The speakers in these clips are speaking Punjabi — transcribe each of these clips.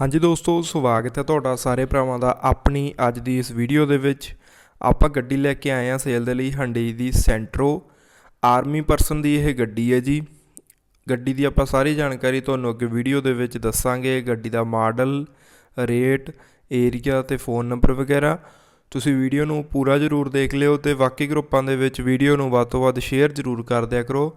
ਹਾਂਜੀ ਦੋਸਤੋ, ਸਵਾਗਤ ਹੈ ਤੁਹਾਡਾ ਸਾਰੇ ਭਰਾਵਾਂ ਦਾ ਆਪਣੀ ਅੱਜ ਦੀ ਇਸ ਵੀਡੀਓ ਦੇ ਵਿੱਚ। ਆਪਾਂ ਗੱਡੀ ਲੈ ਕੇ ਆਏ ਹਾਂ ਸੇਲ ਦੇ ਲਈ ਹੰਡਈ ਦੀ ਸੈਂਟਰੋ। ਆਰਮੀ ਪਰਸਨ ਦੀ ਇਹ ਗੱਡੀ ਹੈ ਜੀ। ਗੱਡੀ ਦੀ ਆਪਾਂ ਸਾਰੀ ਜਾਣਕਾਰੀ ਤੁਹਾਨੂੰ ਅੱਗੇ ਵੀਡੀਓ ਦੇ ਵਿੱਚ ਦੱਸਾਂਗੇ। ਗੱਡੀ ਦਾ ਮਾਡਲ ਰੇਟ ਏਰੀਆ ਤੇ ਫੋਨ ਨੰਬਰ ਵਗੈਰਾ। ਤੁਸੀਂ ਵੀਡੀਓ ਨੂੰ ਪੂਰਾ ਜ਼ਰੂਰ ਦੇਖ ਲਿਓ ਤੇ ਬਾਕੀ ਗਰੁੱਪਾਂ ਦੇ ਵਿੱਚ ਵੀਡੀਓ ਨੂੰ ਵੱਧ ਤੋਂ ਵੱਧ ਸ਼ੇਅਰ ਜ਼ਰੂਰ ਕਰ ਦਿਆ ਕਰੋ।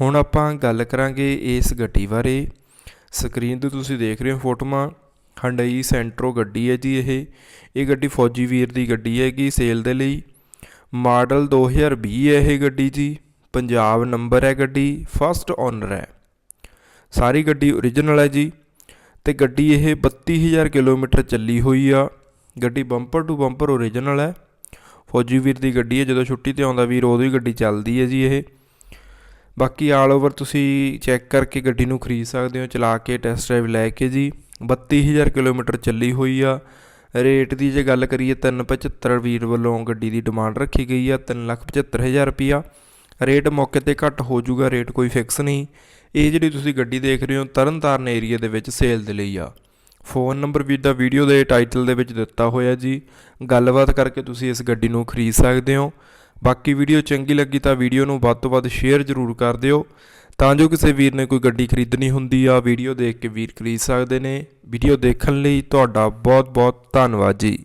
ਹੁਣ ਆਪਾਂ ਗੱਲ ਕਰਾਂਗੇ ਇਸ ਗੱਡੀ ਬਾਰੇ। ਸਕਰੀਨ ਤੇ ਤੁਸੀਂ ਦੇਖ ਰਹੇ ਹੋ ਫੋਟੋਆਂ। ਹੰਡਈ ਸੈਂਟਰੋ ਗੱਡੀ ਹੈ ਜੀ ਇਹ। ਇਹ ਗੱਡੀ ਫੌਜੀ ਵੀਰ ਦੀ ਗੱਡੀ ਹੈਗੀ ਸੇਲ ਦੇ ਲਈ। ਮਾਡਲ 2020 ਹੈ ਇਹ ਗੱਡੀ ਜੀ। ਪੰਜਾਬ ਨੰਬਰ ਹੈ ਗੱਡੀ, ਫਸਟ ਓਨਰ ਹੈ। ਸਾਰੀ ਗੱਡੀ ਓਰੀਜਨਲ ਹੈ ਜੀ। ਤੇ ਗੱਡੀ ਇਹ 32000 ਕਿਲੋਮੀਟਰ ਚੱਲੀ ਹੋਈ ਆ। ਗੱਡੀ ਬੰਪਰ ਟੂ ਬੰਪਰ ਓਰੀਜਨਲ ਹੈ। ਫੌਜੀ ਵੀਰ ਦੀ ਗੱਡੀ ਹੈ, ਜਦੋਂ ਛੁੱਟੀ ਤੇ ਆਉਂਦਾ ਵੀਰ, ਉਦੋਂ ਹੀ ਗੱਡੀ ਚੱਲਦੀ ਹੈ ਜੀ ਇਹ। ਬਾਕੀ ਆਲ ਓਵਰ ਤੁਸੀਂ ਚੈੱਕ ਕਰਕੇ ਗੱਡੀ ਨੂੰ ਖਰੀਦ ਸਕਦੇ ਹੋ, ਚਲਾ ਕੇ ਟੈਸਟ ਡਰਾਈਵ ਲੈ ਕੇ ਜੀ। 32000 ਕਿਲੋਮੀਟਰ ਚੱਲੀ ਹੋਈ ਆ। ਰੇਟ ਦੀ ਜੇ ਗੱਲ ਕਰੀਏ 375 ਵੀਰ ਵੱਲੋਂ ਗੱਡੀ ਦੀ ਡਿਮਾਂਡ ਰੱਖੀ ਗਈ ਆ 375000 ਰੁਪਿਆ ਰੇਟ ਮੌਕੇ ਤੇ ਘੱਟ ਹੋ ਜਾਊਗਾ, ਰੇਟ ਕੋਈ ਫਿਕਸ ਨਹੀਂ। ਇਹ ਜਿਹੜੀ ਤੁਸੀਂ ਗੱਡੀ ਦੇਖ ਰਹੇ ਹੋ, ਤਰਨਤਾਰਨ ਏਰੀਆ ਦੇ ਵਿੱਚ ਸੇਲ ਦੇ ਲਈ ਆ। ਫੋਨ ਨੰਬਰ ਵੀ ਦਾ ਵੀਡੀਓ ਦੇ ਟਾਈਟਲ ਦੇ ਵਿੱਚ ਦਿੱਤਾ ਹੋਇਆ ਜੀ। ਗੱਲਬਾਤ ਕਰਕੇ ਤੁਸੀਂ ਇਸ ਗੱਡੀ ਨੂੰ ਖਰੀਦ ਸਕਦੇ ਹੋ। ਬਾਕੀ ਵੀਡੀਓ ਚੰਗੀ ਲੱਗੀ ਤਾਂ ਵੀਡੀਓ ਨੂੰ ਵੱਧ ਤੋਂ ਵੱਧ ਸ਼ੇਅਰ ਜ਼ਰੂਰ ਕਰ ਦਿਓ। ਤਾਂ ਜੋ ਕਿਸੇ ਵੀਰ ਨੇ ਕੋਈ ਗੱਡੀ ਖਰੀਦਣੀ ਹੁੰਦੀ ਆ, ਵੀਡੀਓ ਦੇਖ ਕੇ ਵੀਰ ਖਰੀਦ ਸਕਦੇ ਨੇ। ਵੀਡੀਓ ਦੇਖਣ ਲਈ ਤੁਹਾਡਾ ਬਹੁਤ ਬਹੁਤ ਧੰਨਵਾਦ ਜੀ।